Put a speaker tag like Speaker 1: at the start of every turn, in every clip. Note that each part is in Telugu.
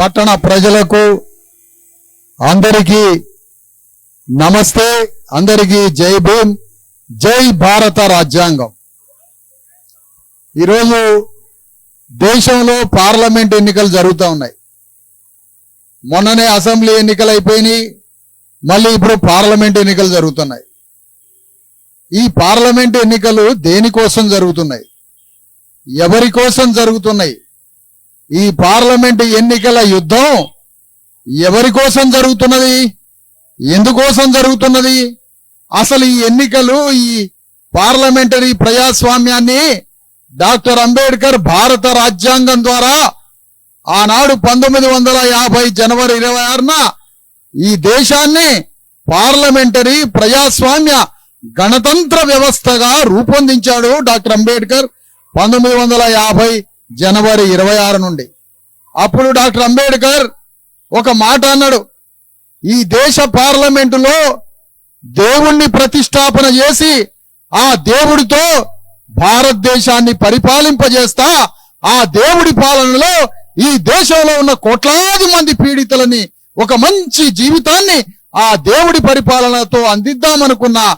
Speaker 1: పట్టణ ప్రజలకు అందరికీ నమస్తే అందరికీ జై భీమ్ జై భారత రాజ్యాంగం. ఈరోజు దేశంలో పార్లమెంట్ ఎన్నికలు జరుగుతూ ఉన్నాయి. మొన్ననే అసెంబ్లీ ఎన్నికలు అయిపోయినాయి మళ్ళీ ఇప్పుడు పార్లమెంట్ ఎన్నికలు జరుగుతున్నాయి. ఈ పార్లమెంట్ ఎన్నికలు దేనికోసం జరుగుతున్నాయి? ఎవరి కోసం జరుగుతున్నాయి? ఈ పార్లమెంట్ ఎన్నికల యుద్ధం ఎవరి కోసం జరుగుతున్నది? ఎందుకోసం జరుగుతున్నది? అసలు ఈ ఎన్నికలు ఈ పార్లమెంటరీ ప్రజాస్వామ్యాన్ని డాక్టర్ అంబేద్కర్ భారత రాజ్యాంగం ద్వారా ఆనాడు పంతొమ్మిది వందల యాభై జనవరి ఇరవై ఆరున ఈ దేశాన్ని పార్లమెంటరీ ప్రజాస్వామ్య గణతంత్ర వ్యవస్థగా రూపొందించాడు డాక్టర్ అంబేద్కర్ పంతొమ్మిది వందల యాభై జనవరి ఇరవై ఆరు నుండి. అప్పుడు డాక్టర్ అంబేద్కర్ ఒక మాట అన్నాడు. ఈ దేశ పార్లమెంటులో దేవుణ్ణి ప్రతిష్టాపన చేసి ఆ దేవుడితో భారతదేశాన్ని పరిపాలింపజేస్తా ఆ దేవుడి పాలనలో ఈ దేశంలో ఉన్న కోట్లాది మంది పీడితులని ఒక మంచి జీవితాన్ని ఆ దేవుడి పరిపాలనతో అందిద్దామనుకున్నా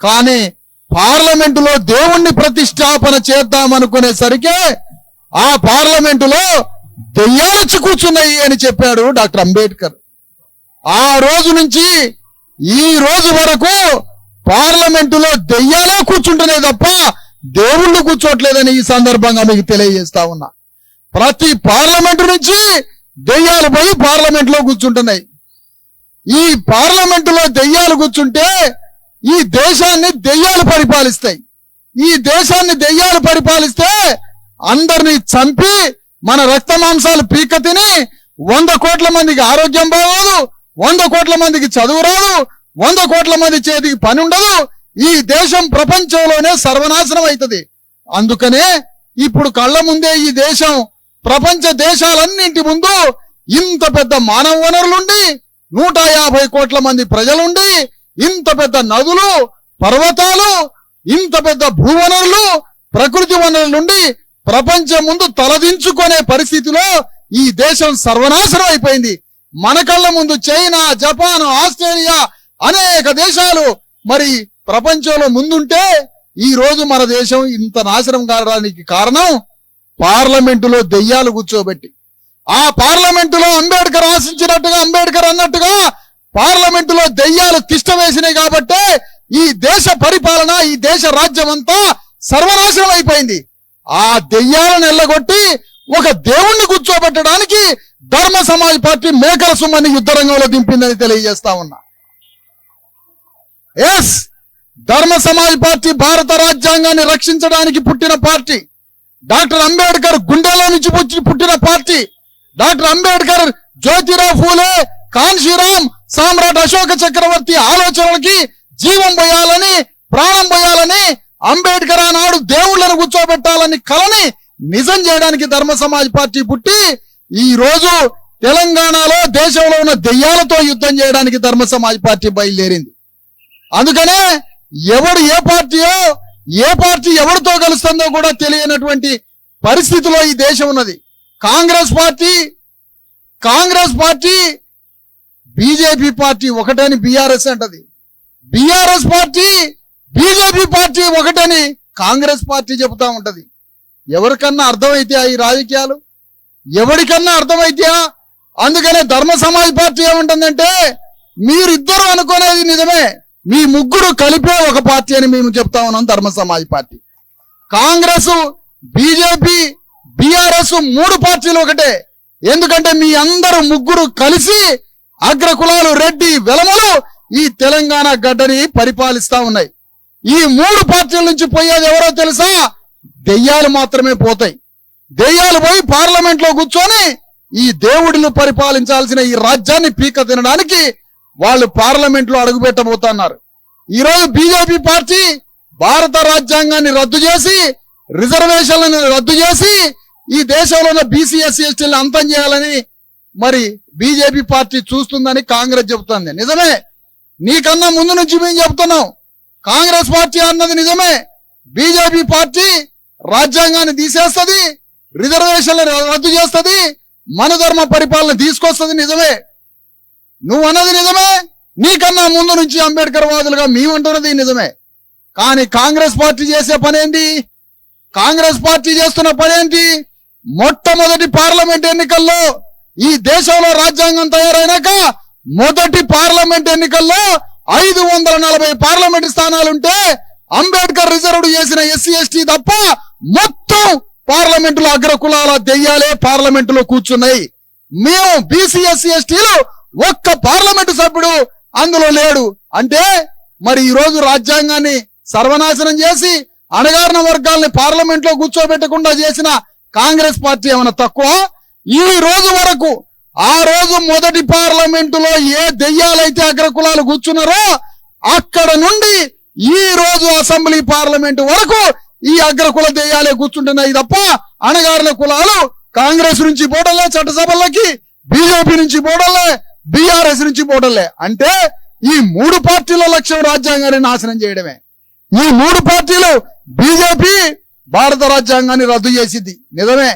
Speaker 1: కానీ పార్లమెంటులో దేవుణ్ణి ప్రతిష్టాపన చేద్దామనుకునేసరికి ఆ పార్లమెంటులో దెయ్యాలొచ్చి కూర్చున్నాయి అని చెప్పాడు డాక్టర్ అంబేద్కర్. ఆ రోజు నుంచి ఈ రోజు వరకు పార్లమెంటులో దెయ్యాలే కూర్చుంటున్నాయి తప్ప దేవుళ్ళు కూర్చోట్లేదని ఈ సందర్భంగా మీకు తెలియజేస్తా ఉన్నా. ప్రతి పార్లమెంటు నుంచి దెయ్యాలు పోయి పార్లమెంట్లో కూర్చుంటున్నాయి. ఈ పార్లమెంటులో దెయ్యాలు కూర్చుంటే ఈ దేశాన్ని దెయ్యాలు పరిపాలిస్తాయి. ఈ దేశాన్ని దెయ్యాలు పరిపాలిస్తే అందరినీ చంపి మన రక్త మాంసాలు పీక తిని వంద కోట్ల మందికి ఆరోగ్యం బాగోదు వంద కోట్ల మందికి చదువు రాదు వంద కోట్ల మంది చేతికి పని ఉండదు. ఈ దేశం ప్రపంచంలోనే సర్వనాశనం అవుతుంది. అందుకనే ఇప్పుడు కళ్ళ ముందే ఈ దేశం ప్రపంచ దేశాలన్నింటి ముందు ఇంత పెద్ద మానవ వనరులుండి నూట యాభై కోట్ల మంది ప్రజలుండి ఇంత పెద్ద నదులు పర్వతాలు ఇంత పెద్ద భూవనరులు ప్రకృతి వనరులుండి ప్రపంచం ముందు తలదించుకునే పరిస్థితిలో ఈ దేశం సర్వనాశనం అయిపోయింది. మన కళ్ళ ముందు చైనా జపాన్ ఆస్ట్రేలియా అనేక దేశాలు మరి ప్రపంచంలో ముందుంటే ఈ రోజు మన దేశం ఇంత నాశనం కావడానికి కారణం పార్లమెంటులో దెయ్యాలు కూర్చోబెట్టి. ఆ పార్లమెంటులో అంబేద్కర్ ఆశించినట్టుగా అంబేద్కర్ అన్నట్టుగా పార్లమెంటులో దెయ్యాలు తిష్ట వేసినాయి కాబట్టే ఈ దేశ పరిపాలన ఈ దేశ రాజ్యం అంతా సర్వనాశనం అయిపోయింది. ఆ దెయ్యాలను ఎల్లగొట్టి ఒక దేవుణ్ణి కూర్చోబెట్టడానికి ధర్మ సమాజ్ పార్టీ మేకల సుమ్మని యుద్ధ రంగంలో దింపిందని తెలియజేస్తా ఉన్నా. ఎస్ ధర్మ సమాజ్ పార్టీ భారత రాజ్యాంగాన్ని రక్షించడానికి పుట్టిన పార్టీ. డాక్టర్ అంబేద్కర్ గుండెలో నుంచి పుట్టిన పార్టీ. డాక్టర్ అంబేద్కర్ జ్యోతిరావు ఫూలే కాన్షీరామ్ సామ్రాట్ అశోక చక్రవర్తి ఆలోచనలకి జీవం పోయాలని ప్రాణం పోయాలని అంబేద్కర్ ఆనాడు దేవుళ్ళను కూర్చోబెట్టాలని కలని నిజం చేయడానికి ధర్మ సమాజ్ పార్టీ పుట్టి ఈ రోజు తెలంగాణలో దేశంలో ఉన్న దెయ్యాలతో యుద్ధం చేయడానికి ధర్మ సమాజ్ పార్టీ బయలుదేరింది. అందుకనే ఎవడు ఏ పార్టీయో ఏ పార్టీ ఎవరితో కలుస్తుందో కూడా తెలియనటువంటి పరిస్థితిలో ఈ దేశం ఉన్నది. Congress party Congress party BJP party ఒకటని బీఆర్ఎస్ అంటది. బీఆర్ఎస్ పార్టీ బీజేపీ పార్టీ ఒకటని కాంగ్రెస్ పార్టీ చెబుతా ఉంటది. ఎవరికన్నా అర్థమైతే ఈ రాజకీయాలు? ఎవరికన్నా అర్థమైతే అందుకనే ధర్మ సమాజ్ పార్టీ ఏముంటుందంటే మీరిద్దరు అనుకునేది నిజమే. మీ ముగ్గురు కలిపే ఒక పార్టీ అని మేము చెప్తా ఉన్నాం Dharma Samaj party. Congress BJP BRS మూడు పార్టీలు ఒకటే. ఎందుకంటే మీ అందరు ముగ్గురు కలిసి అగ్రకులాలు రెడ్డి వెలమలు ఈ తెలంగాణ గడ్డని పరిపాలిస్తా ఉన్నాయి. ఈ మూడు పార్టీల నుంచి పోయేది ఎవరో తెలుసా? దెయ్యాలు మాత్రమే పోతాయి. దెయ్యాలు పోయి పార్లమెంట్లో కూర్చొని ఈ దేవుడిని పరిపాలించాల్సిన ఈ రాజ్యాన్ని పీక తినడానికి వాళ్ళు పార్లమెంట్లో అడుగుపెట్టబోతున్నారు. ఈరోజు బీజేపీ పార్టీ భారత రాజ్యాంగాన్ని రద్దు చేసి రిజర్వేషన్లను రద్దు చేసి ఈ దేశంలో ఉన్న బీసీ ఎస్సీ ఎస్టీలను అంతం చేయాలని మరి బీజేపీ పార్టీ చూస్తుందని కాంగ్రెస్ చెబుతుంది. నిజమే? నీకన్నా ముందు నుంచి మేము చెబుతున్నాం. కాంగ్రెస్ పార్టీ అన్నది నిజమే. బీజేపీ పార్టీ రాజ్యాంగాన్ని తీసేస్తుంది రిజర్వేషన్లను రద్దు చేస్తుంది మన ధర్మ పరిపాలన తీసుకొస్తుంది నిజమే. నువ్వు అన్నది నిజమే నీకన్నా ముందు నుంచి అంబేద్కర్ వాదులుగా మేమంటున్నది నిజమే. కానీ కాంగ్రెస్ పార్టీ చేసే పనేంటి? కాంగ్రెస్ పార్టీ చేస్తున్న పనేంటి? మొట్టమొదటి పార్లమెంట్ ఎన్నికల్లో ఈ దేశంలో రాజ్యాంగం తయారైనాక మొదటి పార్లమెంట్ ఎన్నికల్లో ఐదు వందల నలభై పార్లమెంట్ స్థానాలుంటే అంబేద్కర్ రిజర్వ్డ్ చేసిన ఎస్సీ ఎస్టీ తప్ప మొత్తం పార్లమెంటులో అగ్రకులాల దెయ్యాలే పార్లమెంటులో కూర్చున్నాయి. మేము బీసీ ఎస్సీ ఎస్టీలు ఒక్క పార్లమెంటు సభ్యుడు అందులో లేడు. అంటే మరి ఈ రోజు రాజ్యాంగాన్ని సర్వనాశనం చేసి అణగారిన వర్గాల్ని పార్లమెంట్లో కూర్చోబెట్టకుండా చేసిన కాంగ్రెస్ పార్టీ ఏమైనా తక్కువ? ఈ రోజు వరకు ఆ రోజు మొదటి పార్లమెంటులో ఏ దెయ్యాలైతే అగ్రకులాలు కూర్చున్నారో అక్కడ నుండి ఈ రోజు అసెంబ్లీ పార్లమెంటు వరకు ఈ అగ్రకుల దెయ్యాలే కూర్చుంటున్నాయి తప్ప అణగారిన కులాలు కాంగ్రెస్ నుంచి పోవడంలే చట్టసభలకి బీజేపీ నుంచి పోవడంలే బీఆర్ఎస్ నుంచి పోవడంలే. అంటే ఈ మూడు పార్టీల లక్ష్యం రాజ్యాంగాన్ని నాశనం చేయడమే. ఈ మూడు పార్టీలు బీజేపీ భారత రాజ్యాంగాన్ని రద్దు చేసింది. నిజమే.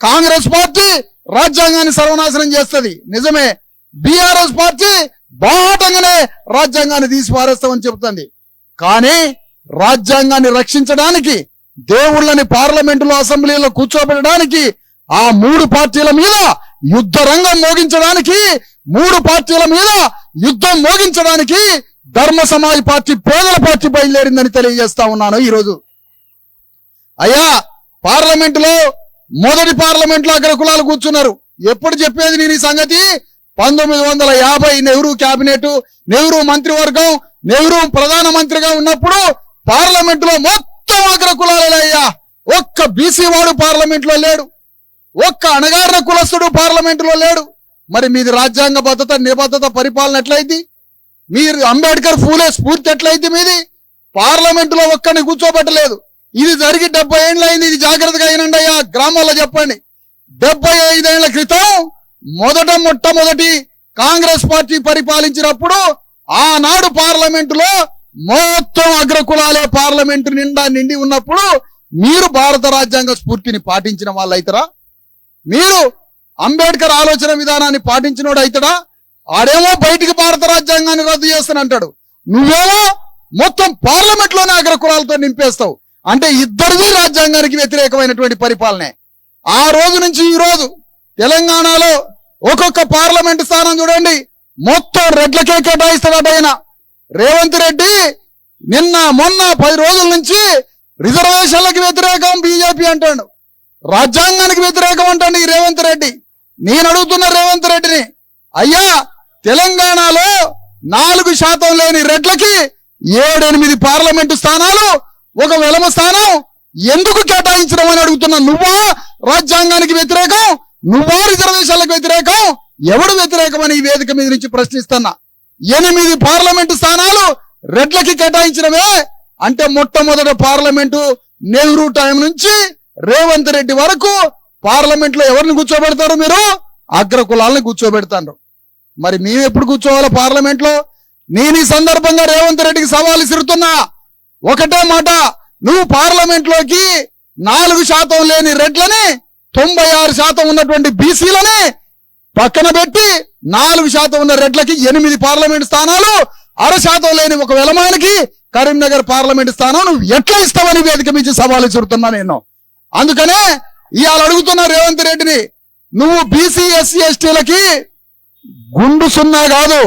Speaker 1: కాంగ్రెస్ పార్టీ రాజ్యాంగాన్ని సర్వనాశనం చేస్తుంది. నిజమే. బీఆర్ఎస్ పార్టీ బాహటంగానే రాజ్యాంగాన్ని తీసి పారేస్తామని చెబుతుంది. కానీ రాజ్యాంగాన్ని రక్షించడానికి దేవుళ్ళని పార్లమెంటులో అసెంబ్లీలో కూర్చోబెట్టడానికి ఆ మూడు పార్టీల మీద యుద్ధ రంగం మోగించడానికి మూడు పార్టీల మీద యుద్ధం మోగించడానికి ధర్మ సమాజ్ పార్టీ పేదల పార్టీ బయలుదేరిందని తెలియజేస్తా ఉన్నాను ఈరోజు. అయ్యా పార్లమెంటులో మొదటి పార్లమెంట్లో అగ్ర కులాలు కూర్చున్నారు. ఎప్పుడు చెప్పేది నేను ఈ సంగతి? పంతొమ్మిది వందల యాభై నెహ్రూ క్యాబినెట్ నెహ్రూ మంత్రివర్గం నెహ్రూ ప్రధానమంత్రిగా ఉన్నప్పుడు పార్లమెంట్లో మొత్తం అగ్ర కులాలయ్యా ఒక్క బీసీ వాడు పార్లమెంట్లో లేడు. ఒక్క అణగారిన కులస్తుడు పార్లమెంట్లో లేడు. మరి మీది రాజ్యాంగ భద్రత నిబద్ధత పరిపాలన ఎట్లయింది? మీరు అంబేద్కర్ ఫూలే స్ఫూర్తి ఎట్లయింది మీది? పార్లమెంట్లో ఒక్కడిని కూర్చోబెట్టలేదు. ఇది జరిగి డెబ్బై ఏళ్ళు అయింది ఇది జాగ్రత్తగా అయినండి అయ్యా. గ్రామాల్లో చెప్పండి. డెబ్బై ఐదేళ్ళ క్రితం మొదట మొట్టమొదటి కాంగ్రెస్ పార్టీ పరిపాలించినప్పుడు ఆనాడు పార్లమెంటులో మొత్తం అగ్రకులాలే పార్లమెంటు నిండా నిండి ఉన్నప్పుడు మీరు భారత రాజ్యాంగ స్ఫూర్తిని పాటించిన వాళ్ళైతరా? మీరు అంబేద్కర్ ఆలోచన విధానాన్ని పాటించినోడు అయితడా? ఆడేమో బయటికి భారత రాజ్యాంగాన్ని రద్దు చేస్తానంటాడు. నువ్వేమో మొత్తం పార్లమెంట్లోనే అగ్రకులాలతో నింపేస్తావు. అంటే ఇద్దరిది రాజ్యాంగానికి వ్యతిరేకమైనటువంటి పరిపాలనే. ఆ రోజు నుంచి ఈ రోజు తెలంగాణలో ఒక్కొక్క పార్లమెంట్ స్థానం చూడండి మొత్తం రెడ్లకే కేటాయిస్తాడట ఆయన రేవంత్ రెడ్డి నిన్న మొన్న పది రోజుల నుంచి రిజర్వేషన్లకు వ్యతిరేకం బీజేపీ అంటాడు. రాజ్యాంగానికి వ్యతిరేకం అంటాడు ఈ రేవంత్ రెడ్డి. నేను అడుగుతున్న రేవంత్ రెడ్డిని అయ్యా తెలంగాణలో నాలుగు శాతం లేని రెడ్లకి ఏడెనిమిది పార్లమెంటు స్థానాలు ఒక వెలమ స్థానం ఎందుకు కేటాయించడం అని అడుగుతున్నా నువ్వా? రాజ్యాంగానికి వ్యతిరేకం? నువ్వా రిజర్వేషన్లకు వ్యతిరేకం? ఎవడు వ్యతిరేకమని ఈ వేదిక మీద నుంచి ప్రశ్నిస్తున్నా? ఎనిమిది పార్లమెంటు స్థానాలు రెడ్లకి కేటాయించడమే అంటే మొట్టమొదటి పార్లమెంటు నెహ్రూ టైం నుంచి రేవంత్ రెడ్డి వరకు పార్లమెంట్లో ఎవరిని కూర్చోబెడతారు మీరు? అగ్ర కులాలను కూర్చోబెడతారు. మరి మేము ఎప్పుడు కూర్చోవాలి పార్లమెంట్లో నేను ఈ సందర్భంగా రేవంత్ రెడ్డికి సవాల్ ఇస్తున్నా ఒకటే మాట నువ్వు పార్లమెంట్లోకి నాలుగు శాతం లేని రెడ్లని తొంభై ఆరు శాతం ఉన్నటువంటి బీసీలని పక్కన పెట్టి నాలుగు శాతం ఉన్న రెడ్లకి ఎనిమిది పార్లమెంట్ స్థానాలు అర శాతం లేని ఒక వెలమానికి కరీంనగర్ పార్లమెంట్ స్థానం నువ్వు ఎట్లా ఇస్తావని వేదిక మించి సవాలు చూడుతున్నా నేను. అందుకనే ఇవాళ అడుగుతున్నా రేవంత్ రెడ్డిని నువ్వు బీసీ ఎస్సీ ఎస్టీలకి గుండు సున్నా కాదు.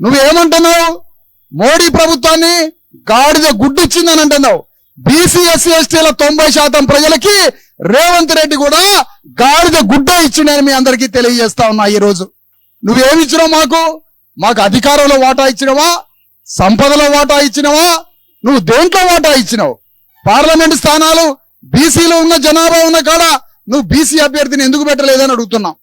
Speaker 1: నువ్వేమంటున్నావు? మోడీ ప్రభుత్వాన్ని గాడిద గుడ్డిచ్చిందని అంటున్నావు. బీసీ ఎస్సీ ఎస్టీల తొంభై శాతం ప్రజలకి రేవంత్ రెడ్డి కూడా గాడిద గుడ్డ ఇచ్చిండని మీ అందరికీ తెలియజేస్తా ఉన్నా ఈరోజు. రోజు నువ్వేమి ఇచ్చినావు మాకు? మాకు అధికారంలో వాటా ఇచ్చినవా? సంపదలో వాటా ఇచ్చినవా? నువ్వు దేంట్లో వాటా ఇచ్చినావు? పార్లమెంట్ స్థానాలు బీసీలో ఉన్న జనాభా ఉన్న కాడ నువ్వు బీసీ అభ్యర్థిని ఎందుకు పెట్టలేదని అడుగుతున్నాం